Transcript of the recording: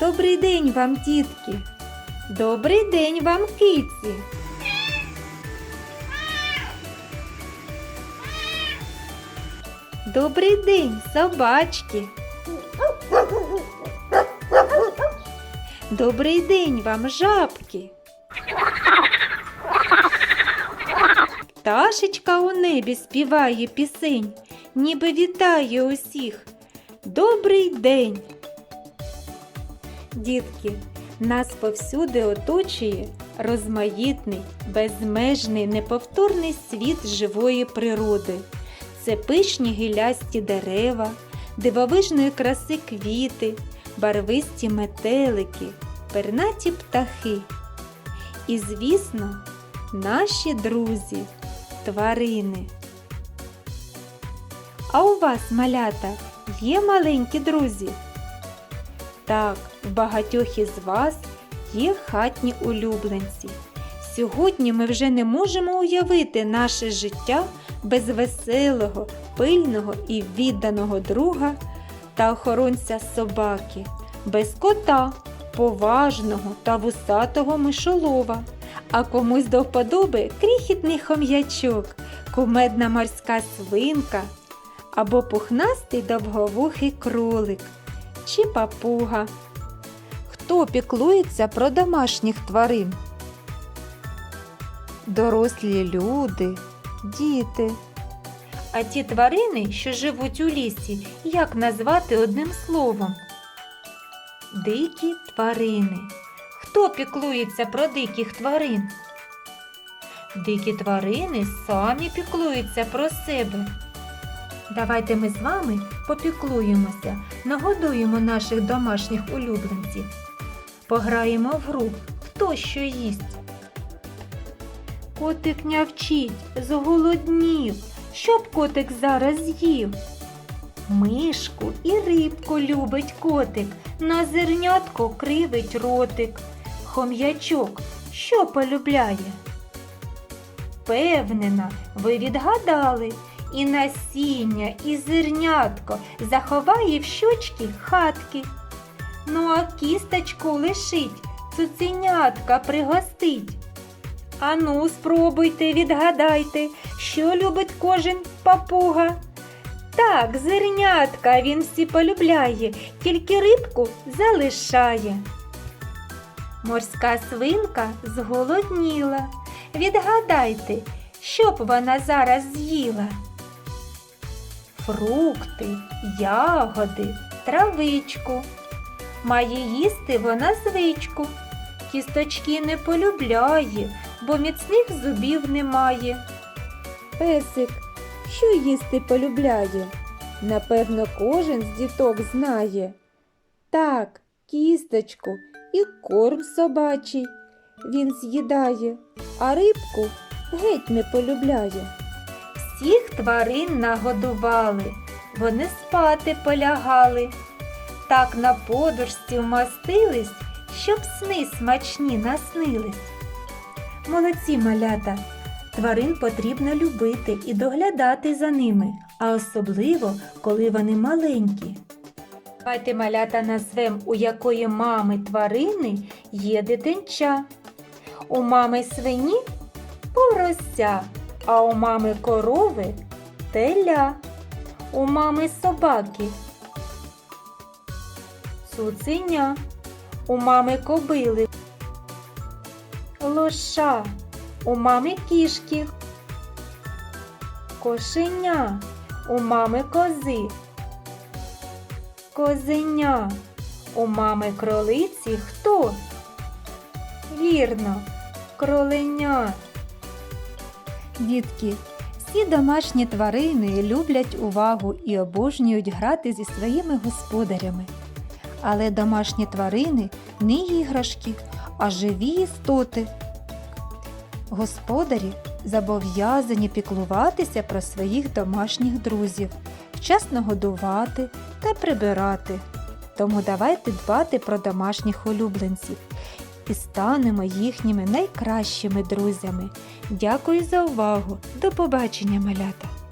Добрий день вам, дітки. Добрий день вам, киці. Добрий день, собачки. Добрий день вам, жабки. Пташечка у небі співає пісень, ніби вітає усіх. Добрий день! Дітки, нас повсюди оточує розмаїтний, безмежний, неповторний світ живої природи. Це пишні гілясті дерева, дивовижної краси квіти, барвисті метелики, пернаті птахи. І, звісно, наші друзі, тварини. А у вас, малята, є маленькі друзі? Так, в багатьох із вас є хатні улюбленці. Сьогодні ми вже не можемо уявити наше життя без веселого, пильного і відданого друга та охоронця собаки, без кота, поважного та вусатого мишолова, а комусь до вподоби крихітний хом'ячок, кумедна морська свинка або пухнастий довговухий кролик чи папуга. Хто піклується про домашніх тварин? Дорослі люди, діти. А ті тварини, що живуть у лісі, як назвати одним словом? Дикі тварини. Хто піклується про диких тварин? Дикі тварини самі піклуються про себе. Давайте ми з вами попіклуємося, нагодуємо наших домашніх улюбленців. Пограємо в гру Хто що їсть. Котик нявчить, зголоднів. Що б котик зараз з'їв? Мишку і рибку любить котик, на зернятко кривить ротик. Хом'ячок що полюбляє? Впевнена, ви відгадали, і насіння, і зернятко заховає в щочки хатки. Ну а кісточку лишить, цуценятка пригостить. Ану, спробуйте, відгадайте, що любить кожен папуга. Так, зернятка він всі полюбляє, тільки рибку залишає. Морська свинка зголодніла. Відгадайте, що б вона зараз з'їла? Фрукти, ягоди, травичку. Має їсти вона звичку. Кісточки не полюбляє, бо міцних зубів немає. Песик, що їсти полюбляє? Напевно, кожен з діток знає. Так, кісточку і корм собачий він з'їдає, а рибку геть не полюбляє. Всіх тварин нагодували, вони спати полягали. Так на подушці вмастились, щоб сни смачні наснились. Молодці малята! Тварин потрібно любити і доглядати за ними, а особливо, коли вони маленькі. Давайте малята назвем, у якої мами тварини є дитинча. У мами свині порося, а у мами корови теля, у мами собаки цуценя, у мами кобили, лоша, у мами кішки, кошеня, у мами кози, козеня, у мами кролиці хто? Вірно, кроленя. Дітки, всі домашні тварини люблять увагу і обожнюють грати зі своїми господарями. Але домашні тварини не іграшки, а живі істоти. Господарі зобов'язані піклуватися про своїх домашніх друзів, вчасно годувати та прибирати. Тому давайте дбати про домашніх улюбленців і станемо їхніми найкращими друзями. Дякую за увагу! До побачення, малята!